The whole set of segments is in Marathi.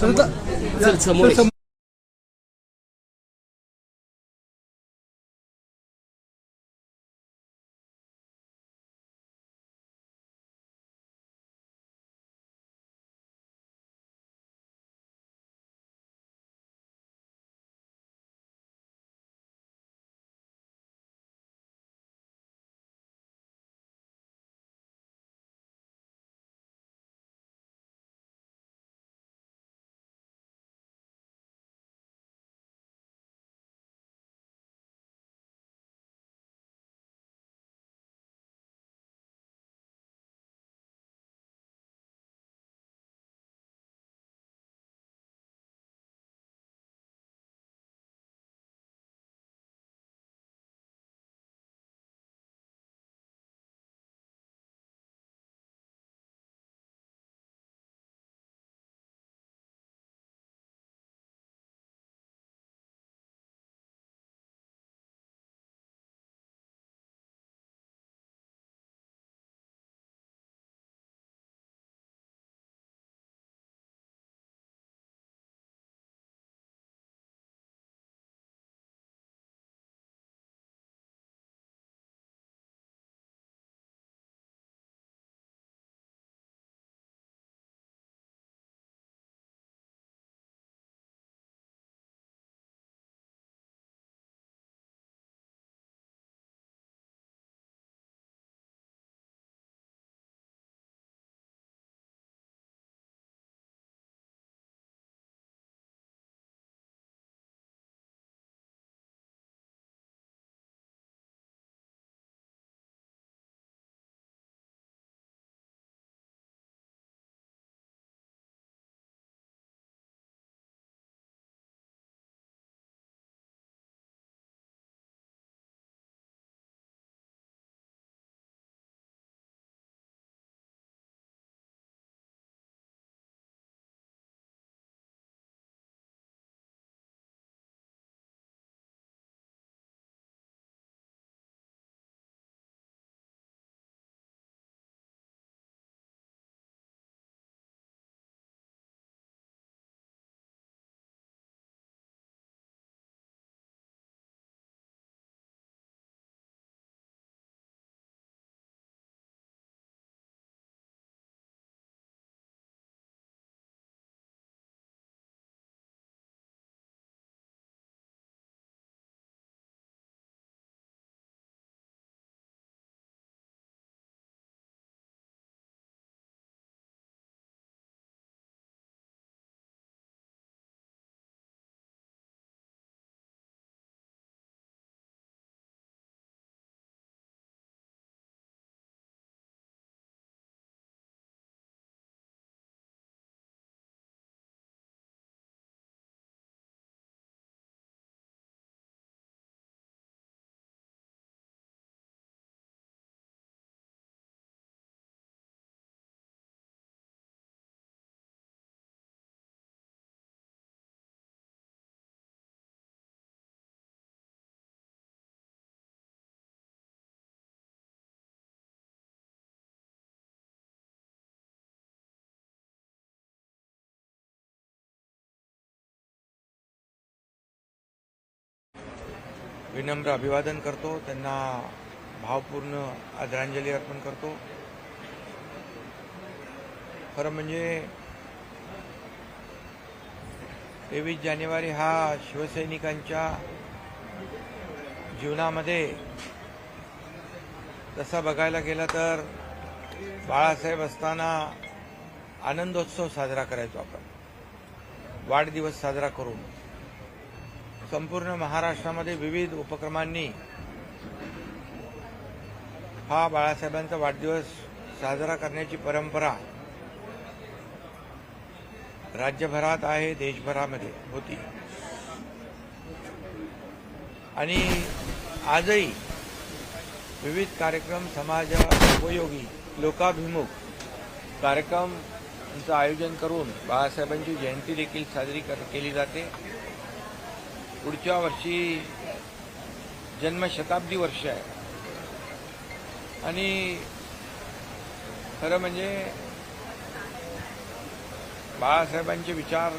समोर समोर ये. विनम्र अभिवादन करतो. त्यांना भावपूर्ण आदरांजली अर्पण करतो. खरं म्हणजे तेवीस जानेवारी हा शिवसैनिकांच्या जीवनामध्ये तसा बघायला गेला तर बाळासाहेब असताना आनंदोत्सव साजरा करायचो आपण. वाढदिवस साजरा करून. संपूर्ण महाराष्ट्रामध्ये विविध उपक्रमांनी हा बाळासाहेबांचा वाढदिवस साजरा करण्याची परंपरा राज्यभरात आहे देशभरामध्ये होती. आणि आजही विविध कार्यक्रम समाज उपयोगी लोकाभिमुख कार्यक्रमांचं आयोजन करून बाळासाहेबांची जयंती देखील साजरी कर केली जाते. पुढच्या वर्षी जन्मशताब्दी वर्ष आहे. आणि खरं म्हणजे बाळासाहेबांचे विचार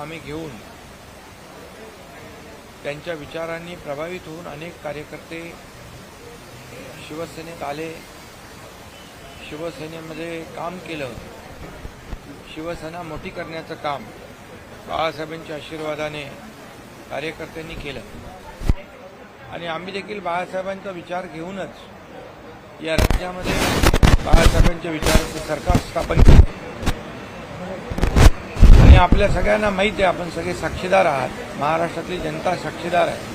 आम्ही घेऊन त्यांच्या विचारांनी प्रभावित होऊन अनेक कार्यकर्ते शिवसेनेत आले. शिवसेनेमध्ये काम केलं शिवसेना मोठी करण्याचं काम बाळासाहेबांच्या आशीर्वादाने कार्यकर्त्यांनी केलं. आणि आम्ही देखील बाळासाहेबांचा विचार घेऊनच या राज्यामध्ये बाळासाहेबांच्या विचाराचं सरकार स्थापन केलं. आणि आपल्या सगळ्यांना माहीत आहे आपण सगळे साक्षीदार आहात. महाराष्ट्रातली जनता साक्षीदार आहे.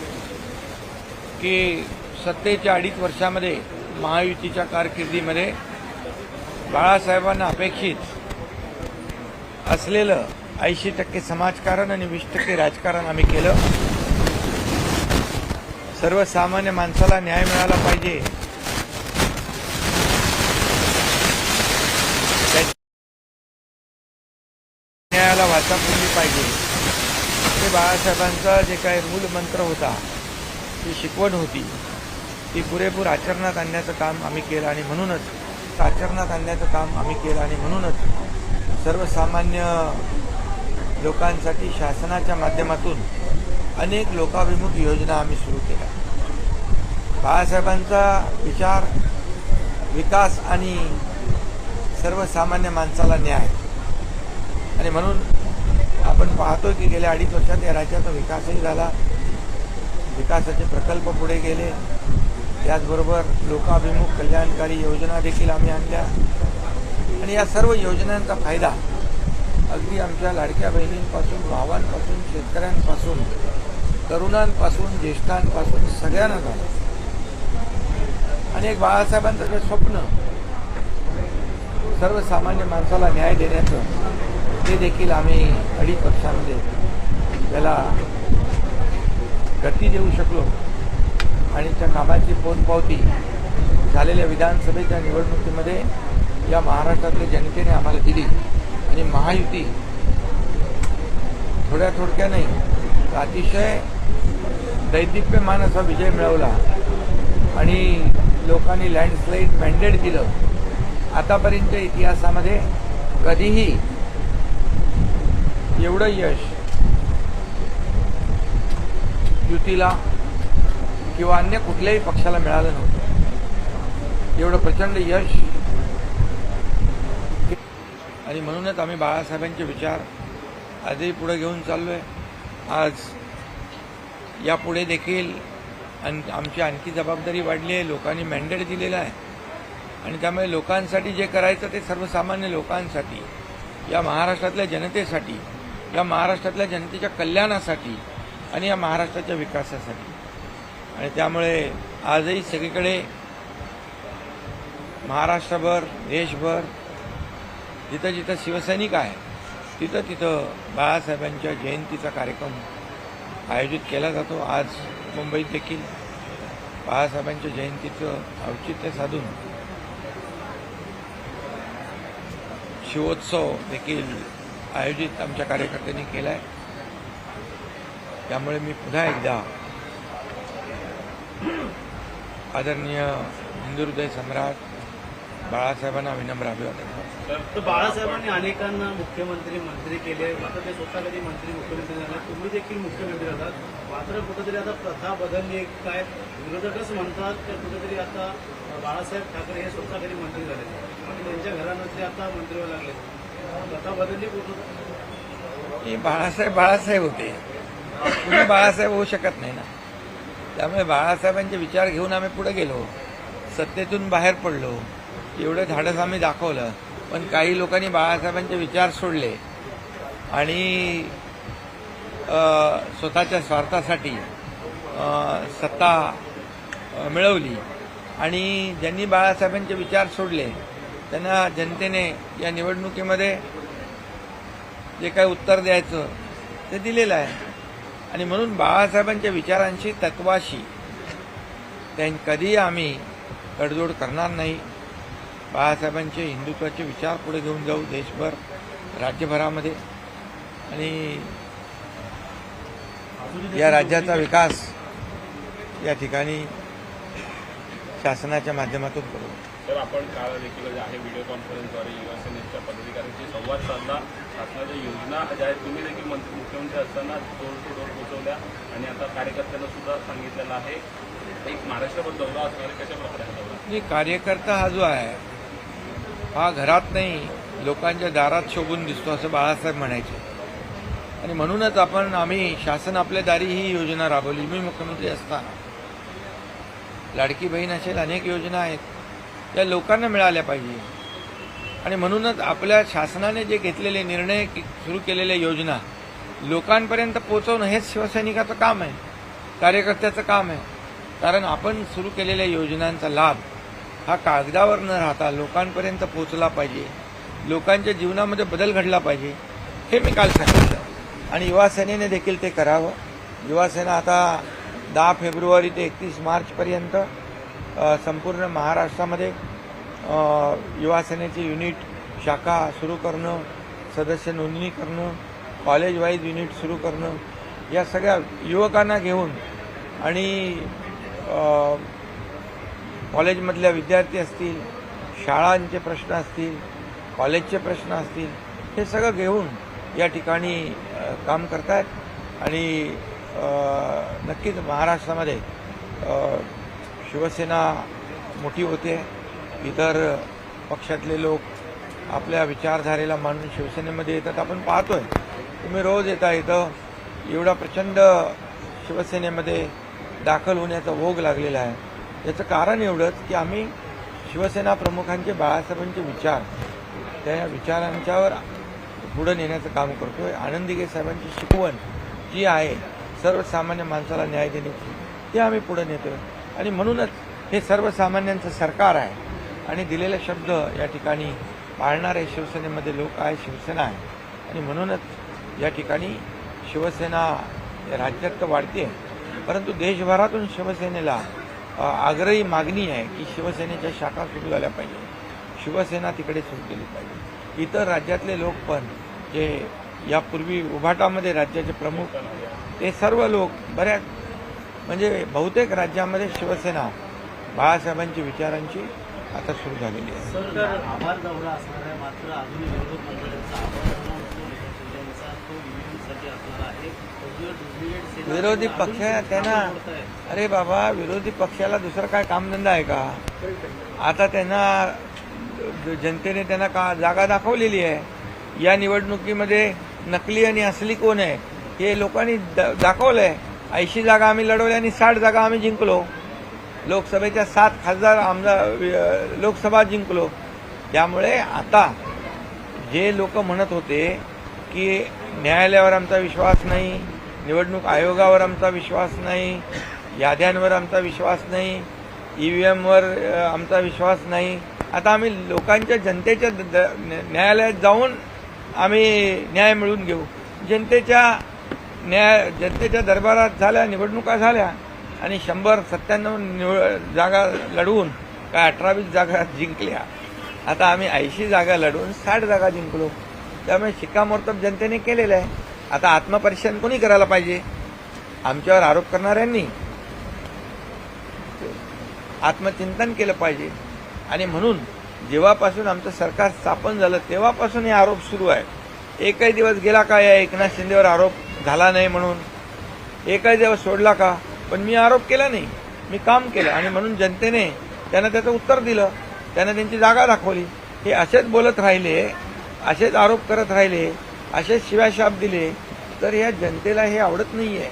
की सत्तेच्या अडीच वर्षामध्ये महायुतीच्या कारकिर्दीमध्ये बाळासाहेबांना अपेक्षित असलेलं ऐंशी टक्के समाजकारण आणि वीस टक्के राजकारण आम्ही केलं. सर्वसामान्य माणसाला न्याय मिळाला पाहिजे. न्यायाला वाचा फुलली पाहिजे. हे बाळासाहेबांचा जे काही मूलमंत्र होता ती शिकवण होती. ती पुरेपूर आचरणात आणण्याचं काम आम्ही केलं आणि म्हणूनच आचरणात आणण्याचं काम आम्ही केलं आणि म्हणूनच सर्वसामान्य लोकांसाठी शासनाच्या माध्यमातून अनेक लोकाभिमुख योजना आम्ही सुरू केल्या. बाळासाहेबांचा विचार विकास आणि सर्वसामान्य माणसाला न्याय. आणि म्हणून आपण पाहतोय की गेल्या अडीच वर्षात या राज्याचा विकासही झाला. विकासाचे प्रकल्प पुढे गेले. त्याचबरोबर लोकाभिमुख कल्याणकारी योजना देखील आम्ही आणल्या. आणि या सर्व योजनांचा फायदा अगदी आमच्या लाडक्या बहिणींपासून भावांपासून शेतकऱ्यांपासून तरुणांपासून ज्येष्ठांपासून सगळ्यांना झालं. आणि एक बाळासाहेबांचं जे स्वप्न सर्वसामान्य माणसाला न्याय देण्याचं ते देखील आम्ही अडीच वर्षामध्ये त्याला गती देऊ शकलो. आणि त्या कामाची पोचपावती झालेल्या विधानसभेच्या निवडणुकीमध्ये या महाराष्ट्रातल्या जनतेने आम्हाला दिली. आणि महायुती थोड्या थोडक्या नाही तर अतिशय दैदिप्यमान असा विजय मिळवला आणि लोकांनी लँडस्लाईड मॅन्डेट दिलं. आतापर्यंतच्या इतिहासामध्ये कधीही एवढं यश युतीला किंवा अन्य कुठल्याही पक्षाला मिळालं नव्हतं. एवढं प्रचंड यश आणि म्हणूनच आम्ही बाळासाहेबांचे विचार आजही पुढे घेऊन चाललो आहे आज यापुढे देखील अन आमची आणखी जबाबदारी वाढली आहे लोकांनी मॅन्डेट दिलेला आहे. आणि त्यामुळे लोकांसाठी जे करायचं ते सर्वसामान्य लोकांसाठी या महाराष्ट्रातल्या जनतेसाठी या महाराष्ट्रातल्या जनतेच्या कल्याणासाठी आणि या महाराष्ट्राच्या विकासासाठी. आणि त्यामुळे आजही सगळीकडे महाराष्ट्रभर देशभर जिथं जिथं शिवसैनिक आहे तिथं तिथं बाळासाहेबांच्या जयंतीचा कार्यक्रम आयोजित केला जातो. आज मुंबईत देखील बाळासाहेबांच्या जयंतीचं औचित्य साधून शिवोत्सव देखील आयोजित आमच्या कार्यकर्त्यांनी केला आहे त्यामुळे मी पुन्हा एकदा आदरणीय हिंदुहृदय सम्राट बाळासाहेबांना विनम्र अभिवादन करतो. तर बाळासाहेबांनी अनेकांना मुख्यमंत्री मंत्री केले. मात्र ते स्वतः कधी मंत्री मुख्यमंत्री झाले तुम्ही देखील मुख्यमंत्री आहात मात्र कुठेतरी आता प्रथा बदलली काय विरोधकच म्हणतात की कुठेतरी आता बाळासाहेब ठाकरे हे स्वतः कधी मंत्री झाले आणि त्यांच्या घरामध्ये आता मंत्री व्हायला लागले प्रथा बदलली कुठं हे बाळासाहेब बाळासाहेब होते. तुम्ही बाळासाहेब होऊ शकत नाही ना. त्यामुळे बाळासाहेबांचे विचार घेऊन आम्ही पुढे गेलो. सत्तेतून बाहेर पडलो. एवढं धाडस आम्ही दाखवलं. पण काही लोकांनी बाळासाहेबांचे विचार सोडले आणि स्वतःच्या स्वार्थासाठी सत्ता मिळवली. आणि ज्यांनी बाळासाहेबांचे विचार सोडले त्यांना जनतेने या निवडणुकीमध्ये जे काही उत्तर द्यायचं ते दिलेलं आहे. आणि म्हणून बाळासाहेबांच्या विचारांशी तत्वाशी त्यां कधीही आम्ही तडजोड करणार नाही. बाळासाहेबांचे हिंदुत्वाचे विचार पुढे घेऊन जाऊ देशभर राज्यभरामध्ये. आणि या राज्याचा विकास या ठिकाणी शासनाच्या माध्यमातून करू. तर आपण काल देखील जे आहे व्हिडिओ कॉन्फरन्सद्वारे युवा सेनेच्या पदाधिकाऱ्यांशी संवाद साधला. शासनाच्या योजना ज्या आहेत तुम्ही देखील मंत्री मुख्यमंत्री असताना डोर टू डोर पोहोचवल्या आणि आता कार्यकर्त्यांना सुद्धा सांगितलेलं आहे. एक महाराष्ट्रभर दौरा असणार कशा प्रकारे हा दौरा? कार्यकर्ता हा जो आहे हा घरात नाही लोकांच्या दारात शोभून दिसतो असं बाळासाहेब म्हणायचे. आणि म्हणूनच आपण आम्ही शासन आपल्या दारी ही योजना राबवली. मी मुख्यमंत्री असताना. लाडकी बहीण असेल अनेक योजना आहेत. त्या लोकांना मिळाल्या पाहिजे. आणि म्हणूनच आपल्या शासनाने जे घेतलेले निर्णय सुरू केलेल्या योजना लोकांपर्यंत पोहोचवणं हेच शिवसैनिकाचं काम आहे. कार्यकर्त्याचं काम आहे. कारण आपण सुरू केलेल्या योजनांचा लाभ हा कागदावर न राहता लोकांपर्यंत पोहोचला पाहिजे. लोकांच्या जीवनामध्ये बदल घडला पाहिजे. हे मी काल सांगितलं. आणि युवासेनेने देखील ते करावं. युवासेना आता दहा फेब्रुवारी ते एकतीस मार्चपर्यंत संपूर्ण महाराष्ट्रामध्ये युवासेनेची युनिट शाखा सुरू करणं सदस्य नोंदणी करणं कॉलेज वाईज युनिट सुरू करणं या सगळ्या युवकांना घेऊन आणि कॉलेजमधल्या विद्यार्थी असतील शाळांचे प्रश्न असतील कॉलेजचे प्रश्न असतील हे सगळं घेऊन या ठिकाणी काम करतायत. आणि नक्कीच महाराष्ट्रामध्ये शिवसेना मोठी होते. इतर पक्षातले लोक आपल्या विचारधारेला मानून शिवसेनेमध्ये येतात. आपण पाहतोय. तुम्ही रोज येता इथं. एवढा प्रचंड शिवसेनेमध्ये दाखल होण्याचा भोग लागलेला आहे. याचं कारण एवढंच की आम्ही शिवसेना प्रमुखांचे बाळासाहेबांचे विचार त्या विचारांच्यावर पुढे नेण्याचं काम करतोय. आनंदीगे साहेबांची शिकवण जी आहे सर्वसामान्य माणसाला न्याय देण्याची ते आम्ही पुढे नेतोय. आणि म्हणूनच हे सर्वसामान्यांचं सरकार आहे. आणि दिलेले शब्द या ठिकाणी पाळणारे शिवसेनेमध्ये लोक आहे शिवसेना आहे. आणि म्हणूनच या ठिकाणी शिवसेना राज्यात तर वाढते परंतु देशभरातून शिवसेनेला आग्रही मागणी आहे की शिवसेनेच्या शाखा सुरू झाल्या पाहिजे. शिवसेना तिकडे सुरू केली पाहिजे. इतर राज्यातले लोक पण जे यापूर्वी उभाटामध्ये राज्याचे प्रमुख ते सर्व लोक बऱ्याच म्हणजे बहुतेक राज्यामध्ये शिवसेना बाळासाहेबांची विचारांची आता सुरू झालेली आहे. आभार दौरा असणार आहे मात्र अजून विरोधक मंडळाचा आभार दौरा तो विरोधीसाठी असणार आहे विरोधी पक्ष त्यांना. अरे बाबा विरोधी पक्षाला दुसरं काय कामधंदा आहे का? आता त्यांना जनतेने त्यांना का जागा दाखवलेली आहे? या निवडणुकीमध्ये नकली आणि असली कोण आहे? हे लोकांनी दाखवलं आहे ऐंशी जागा आम्ही लढवल्या आणि साठ जागा आम्ही जिंकलो. लोकसभेच्या सात खासदार आमदार लोकसभा जिंकलो. त्यामुळे आता जे लोक म्हणत होते की न्यायालयावर आमचा विश्वास नाही निवडणूक आयोगावर आमचा विश्वास नाही याद्यांवर आमचा विश्वास नाही ई व्ही एमवर आमचा विश्वास नाही. आता आम्ही लोकांच्या जनतेच्या द- द- न्यायालयात जाऊन आम्ही न्याय मिळवून घेऊ. जनतेच्या न्याय जनतेच्या दरबारात झाल्या निवडणुका झाल्या आणि शंभर सत्त्याण्णव निव जागा लढवून काय अठरावीस जागा जिंकल्या. आता आम्ही ऐंशी जागा लढवून साठ जागा जिंकलो. त्यामुळे शिक्कामोर्तब जनतेने केलेलं आहे. आता आत्मपरीक्षण कोणी करायला पाहिजे? आमच्यावर आरोप करणाऱ्यांनी. आत्मचिंतन केलं पाहिजे. आणि म्हणून जेव्हापासून आमचं सरकार स्थापन झालं तेव्हापासून हे आरोप सुरू आहे. एकही दिवस गेला का या एकनाथ शिंदेवर आरोप झाला नाही म्हणून? एकही दिवस सोडला का? पण मी आरोप केला नाही. मी काम केलं आणि म्हणून जनतेने त्यांना त्याचं उत्तर दिलं. त्यांना त्यांची जागा दाखवली. हे असेच बोलत राहिले असेच आरोप करत राहिले. असेच शिव्याशाप दिले तर या जनतेला हे आवडत नाहीये.